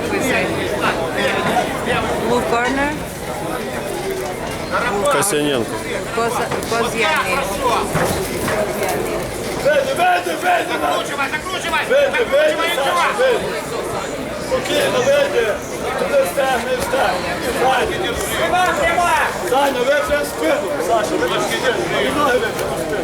має писати. Blue Corner. Касяненко. Коза... Коз'яненко. Веди, веди, Закручивай, закручивай! Закручивай, відчувай! Спокійно, веди! Не встань, не встань! Саня, Саня, ви вже спину! Саша, ви вже спину!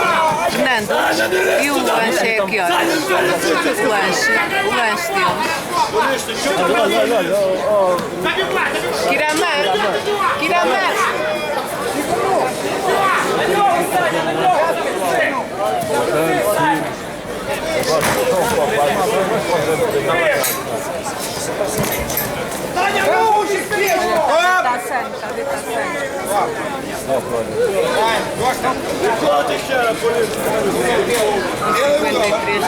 E o lanche é aqui, olha. O lanche, o lanche deles. Olha, olha, olha. Kiramã, Kiramã. Olha, hoje, filho! Está sano, está a ver, está sano. Ходить ще раз,